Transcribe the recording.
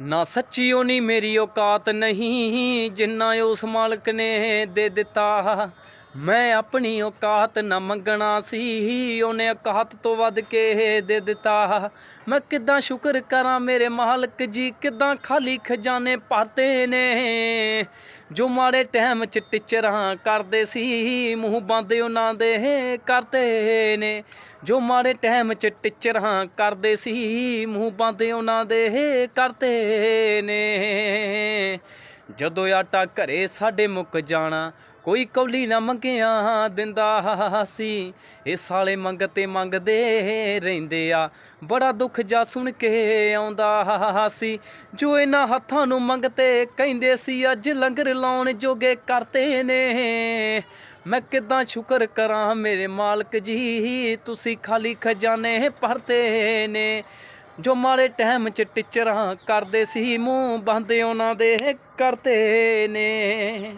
ਨਾ ਸੱਚੀ ਉਹ ਨਹੀਂ ਮੇਰੀ ਔਕਾਤ ਨਹੀਂ, ਜਿੰਨਾ ਉਸ ਮਾਲਕ ਨੇ ਦੇ ਦਿੱਤਾ। ਮੈਂ ਆਪਣੀ ਔਕਾਤ ਨਾ ਮੰਗਣਾ ਸੀ, ਉਹਨੇ ਔਕਾਤ ਤੋਂ ਵੱਧ ਕੇ ਦੇ ਦਿੱਤਾ। ਮੈਂ ਕਿੱਦਾਂ ਸ਼ੁਕਰ ਕਰਾਂ ਮੇਰੇ ਮਾਲਕ ਜੀ, ਕਿੱਦਾਂ ਖਾਲੀ ਖਜ਼ਾਨੇ ਭਰਤੇ ਨੇ। ਜੋ ਮਾੜੇ ਟਾਈਮ ਚ ਟਿਚਰਾਂ ਕਰਦੇ ਸੀ, ਮੂੰਹ ਬੰਦ ਉਹਨਾਂ ਦੇ ਕਰਦੇ ਨੇ। ਜੋ ਮਾੜੇ ਟਾਈਮ ਚ ਟਿਚਰਾਂ ਕਰਦੇ ਸੀ, ਮੂੰਹ ਬੰਦ ਉਹਨਾਂ ਦੇ ਕਰਦੇ ਨੇ। ਜਦੋਂ ਆਟਾ ਘਰੇ ਸਾਡੇ ਮੁੱਕ ਜਾਣਾ ਕੋਈ ਕੌਲੀ ਨਾ ਮੰਗਿਆ ਦਿੰਦਾ ਸੀ ਇਹ ਸਾਲੇ ਮੰਗਤੇ ਮੰਗਦੇ ਰਹਿੰਦੇ ਆ। ਬੜਾ ਦੁੱਖ ਜਾ ਸੁਣ ਕੇ ਆਉਂਦਾ ਸੀ ਜੋ ਇਹਨਾਂ ਹੱਥਾਂ ਨੂੰ ਮੰਗਤੇ ਕਹਿੰਦੇ ਸੀ, ਅੱਜ ਲੰਗਰ ਲਾਉਣ ਜੋਗੇ ਕਰਤੇ ਨੇ। ਮੈਂ ਕਿੱਦਾਂ ਸ਼ੁਕਰ ਕਰਾਂ ਮੇਰੇ ਮਾਲਕ ਜੀ, ਤੁਸੀਂ ਖਾਲੀ ਖਜ਼ਾਨੇ ਭਰਤੇ ਨੇ। ਜੋ ਮਾੜੇ ਟਾਈਮ ਚ ਟਿਚਰਾਂ ਕਰਦੇ ਸੀ, ਮੂੰਹ ਬੰਦ ਉਹਨਾਂ ਦੇ ਕਰਤੇ ਨੇ।